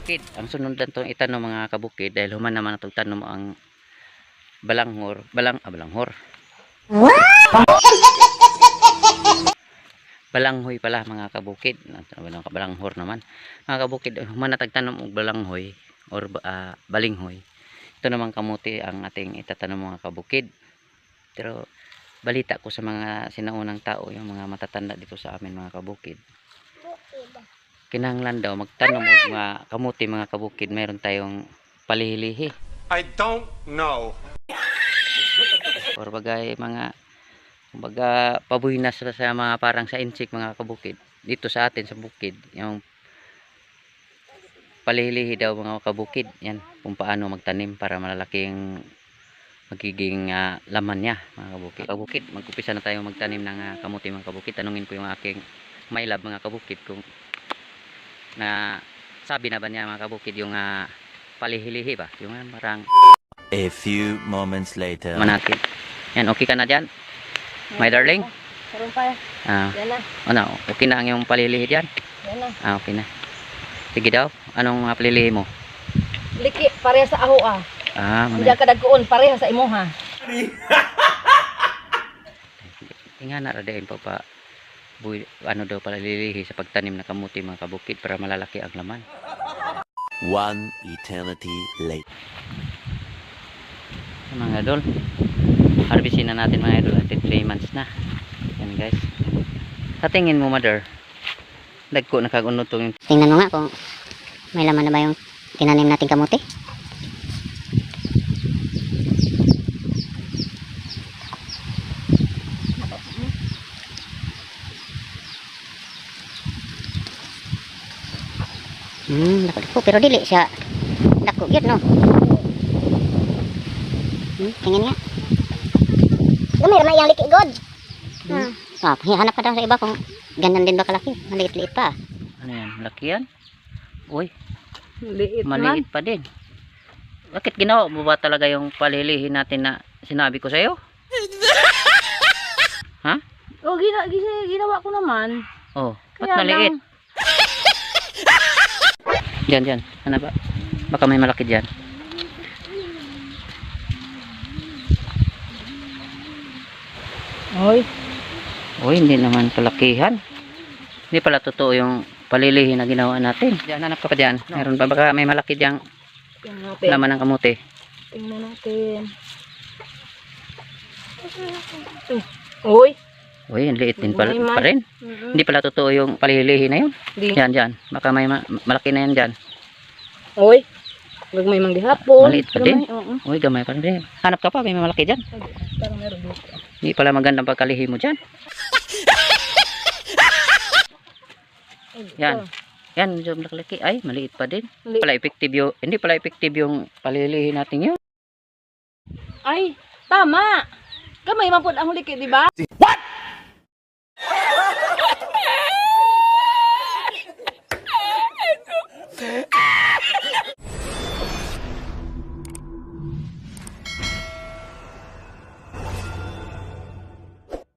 kabukid. Ang sunod lang itong itanong mga kabukid dahil human naman itong tanong ang balanghor. Balang, ah, balanghor. Balanghoy pala mga kabukid. Balang, balanghor naman. Mga kabukid, human na tagtanong og balanghoy or ah, balinghoy. Ito naman kamuti ang ating itatanong mga kabukid. Pero balita ko sa mga sinaunang tao, yung mga matatanda dito sa amin mga kabukid. Kinahanglan daw magtanong og mga kamuti mga kabukid, mayroon tayong palihilihi. I don't know. or bagay mga kumbaga pabuhinas sila sa mga parang sa insik mga kabukid. Dito sa atin sa bukid yung palihilihi daw mga kabukid. Yan kung paano magtanim para malalaking magiging ah, laman niya mga kabukid. Kabukid magkumpisa na tayo magtanim ng ah, kamuti mga kabukid. Tanungin ko yung aking my love mga kabukid kung na sabi na ba niya mga kabukid yung ah, palihilihi ba yung ah, parang A few moments later. manatin yan okay ka na dyan my darling Karoon pa. ah Yan na. ano okay na ang yung palilihi dyan Yan na. ah okay na sige daw anong uh, palilihi mo Liki, pareha sa aho ah. ah Hindi mana ka dagkoon, pareha sa imo ha. nga na radain pa pa buy, ano daw palilihi sa pagtanim na kamuti mga kabukid para malalaki ang laman. One eternity later. mga idol. Harvestin na natin mga idol. At 3 months na. Yan guys. Sa tingin mo mother dagko nakagunod tong Tingnan mo nga kung may laman na ba yung tinanim nating kamuti. Hmm, dako dako pero dili siya dako gyud no. Hmm, tingin nga. Gamay ramay yang liki god. Hmm. Ah, hanap pa daw sa iba kung ganyan din ba kalaki. Maliit-liit pa. ano yan laki yan uy Liit man. maliit pa din. Bakit ginawa mo ba talaga yung palilihin natin na sinabi ko sa'yo? Oh, gina, gina, ginawa ko naman. Oh, ba't Kaya maliit? lang. Diyan, diyan. Ano ba? Baka may malaki diyan. Oy, Uy, hindi naman kalakihan. Hindi pala totoo yung palilihin na ginawa natin. Diyan, hanap ka pa diyan. Meron ba? Baka may malaki natin. laman ng kamuti. Tingnan natin. Oy. Uy, ang liit din pala, pa rin. Mm-mm. Hindi pala totoo yung palilihin na yun. Di. Diyan, diyan. Baka may ma- malaki na yan diyan. Oy. Huwag may mang gihapon. Maliit pa din. Gamay, Oo. Uy, gamay pa rin. Hanap ka pa, may malaki diyan. Parang meron dito. Hindi pala magandang pagkalihi mo diyan. Yan. Yan, medyo malaki. Ay, maliit pa din. Mali- Pala effective yung, hindi pala effective yung palilihin natin yun. Ay, tama. Gamay man pud ang liki, di ba? What?